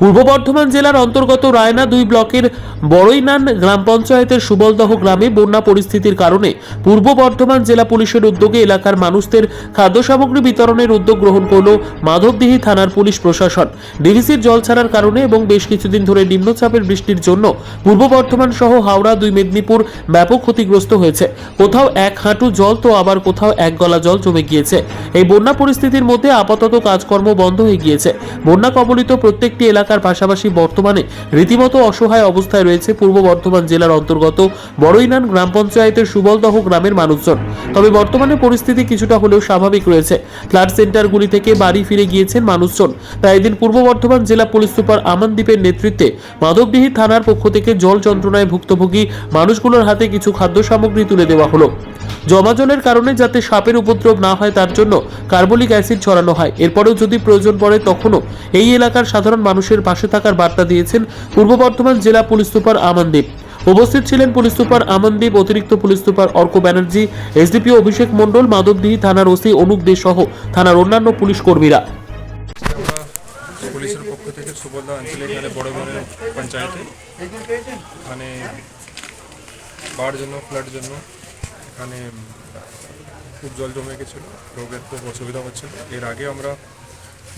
পূর্ব বর্ধমান জেলার অন্তর্গত রায়না দুই ব্লকের বড়ইনান গ্রাম পঞ্চায়েতের সুবলদহ গ্রামে বন্যা পরিস্থিতির কারণে পূর্ব বর্ধমান জেলা পুলিশের উদ্যোগে এলাকার মানুষদের খাদ্য সামগ্রী বিতরণের উদ্যোগ গ্রহণ করল মাধবদিহি থানার পুলিশ প্রশাসন। ডিভিসির জল ছাড়ার কারণে এবং বেশ কিছুদিন ধরে নিম্নচাপের বৃষ্টির জন্য পূর্ব বর্ধমান সহ হাওড়া দুই মেদিনীপুর ব্যাপক ক্ষতিগ্রস্ত হয়েছে। কোথাও এক হাঁটু জল তো আবার কোথাও এক গলা জল জমে গিয়েছে। এই বন্যা পরিস্থিতির মধ্যে আপাতত কাজকর্ম বন্ধ হয়ে গিয়েছে। বন্যা কবলিত প্রত্যেকটি এলাকার পাশাপাশি বর্তমানে রীতিমতো অসহায় অবস্থায় রয়েছে পূর্ব বর্ধমান জেলার অন্তর্গত বড়ইনান গ্রাম পঞ্চায়েতের সুবলদহ গ্রামের মানুষজন। তবে বর্তমানে পরিস্থিতি কিছুটা হলেও স্বাভাবিক রয়েছে। ফ্লাড সেন্টারগুলি থেকে বাড়ি ফিরে গিয়েছেন মানুষজন। তাই এদিন পূর্ব বর্ধমান জেলা পুলিশ সুপার আমানদীপের নেতৃত্বে মাধবডিহি থানার পক্ষ থেকে জল যন্ত্রণায় ভুক্তভোগী মানুষগুলোর হাতে কিছু খাদ্য সামগ্রী তুলে দেওয়া হলো। জমা জলের কারণে যাতে সাপের উপদ্রব না হয় তার জন্য কার্বলিক অ্যাসিড ছড়ানো হয়। এরপরেও যদি প্রয়োজন পড়ে, তখনও এই এলাকার সাধারণ মানুষের পাশে থাকার বার্তা দিয়েছেন পূর্ব বর্ধমান জেলা পুলিশ সুপার আমনদীপ উপস্থিত ছিলেন পুলিশ সুপার আমনদীপ অতিরিক্ত police super Arka Banerjee, SDPO Abhishek Mondal, Madhabdihi থানার ওসি অনুপ দে সহ থানার অন্যান্য পুলিশ কর্মীরা। পুলিশের পক্ষ থেকে সুবর্ণা অঞ্চলে এখানে বড় বড় পঞ্চায়েতে এখানে বাড় জন্য, ফ্লাড জন্য এখানে খুব জল জমে গেছিল, রোগের খুব অসুবিধা হচ্ছিল। এর আগে আমরা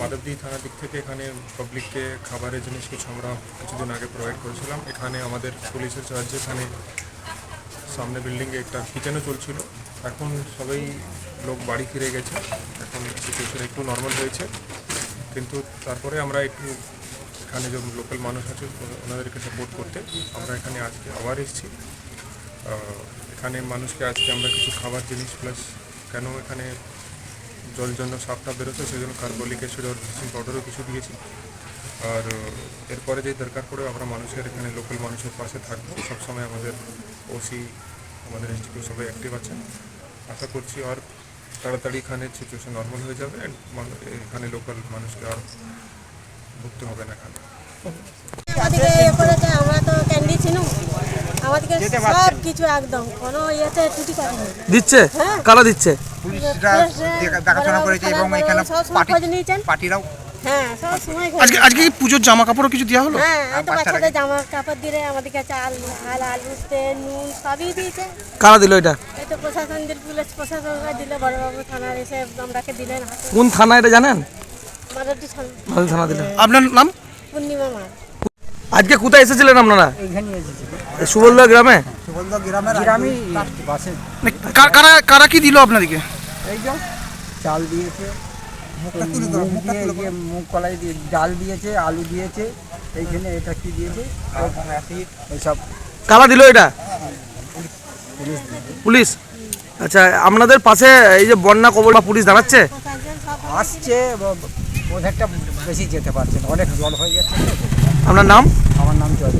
মাধবদী থানার দিক থেকে এখানে পাবলিককে খাবারের জিনিস কিছু আমরা কিছুদিন আগে প্রোভাইড করেছিলাম। এখানে আমাদের পুলিশের সাহায্যে এখানে সামনে বিল্ডিংয়ে একটা কিচেনও চলছিল। এখন সবাই লোক বাড়ি ফিরে গেছে। এখন সিচুয়েশন একটু নর্মাল হয়েছে। কিন্তু তারপরে আমরা একটু এখানে যে লোকাল মানুষ আছে, ওনাদেরকে সাপোর্ট করতে আমরা এখানে আজকে আবার এসেছি। এখানে মানুষকে আজকে আমরা কিছু খাবার জিনিস প্লাস কেন এখানে জল জন্য সাপটা বেরোচ্ছে সেই জন্য কার্বলিক অ্যাসিড আর ব্লিচিং পাউডারও কিছু দিয়েছি। আর এরপরে যে দরকার পড়ে আমরা মানুষের এখানে লোকাল মানুষের পাশে থাকব। সবসময় আমাদের ওসি আমাদের ইনস্টিটিউট সবাই অ্যাক্টিভ আছেন। আশা করছি আর তাড়াতাড়ি এখানে সিচুয়েশন নর্মাল হয়ে যাবে এখানে লোকাল মানুষকে আর ভুগতে হবে না এখানে আমাদেরকে এ করেছে আমরা তো ক্যান্ডি ছিনু আমাদেরকে সব কিছু একদম কোনো ইয়েতে দিচ্ছে? হ্যাঁ। কারা দিচ্ছে? পুলিশরা দেখাশোনা করেছে এবং এখানে পার্টিরাও হ্যাঁ সব সময় আজকে আজকে কি পুজোর জামা কাপড়ও কিছু দেওয়া হলো? হ্যাঁ তো বাচ্চাদের জামা কাপড় দিলে আমাদেরকে চাল আল আলু তেল নুন সবই দিয়েছে। কারা দিল এটা? এই তো প্রশাসন দিল পুলিশ প্রশাসনকে দিলে বড়বাবু থানার এসে আমরাকে দিলেন। কোন থানা এটা জানেন? মাদারটি থানা। মালদা থানা দিল। আপনার নাম? পূর্ণিমা আজকে কোথায় এসেছিলেন আপনারা? এইখানে এসেছিল এই সুবলদা গ্রামে? সুবলদা গ্রামের গ্রামে বাসে মানে কারা কারা কি দিল আপনাদেরকে এই যে চাল দিয়েছে মুগ কলাই দিয়ে ডাল দিয়েছে আলু দিয়েছে এইখানে এটা কি দিয়েছে? এইসব। কারা দিল এটা? পুলিশ আচ্ছা আপনাদের পাশে এই যে বন্যা কবল বা পুলিশ দাঁড়াচ্ছে? আসছে ওদেরটা বেশি যেতে পারছে অনেক জল হয়ে যাচ্ছে। আপনার নাম? আমার নাম জয়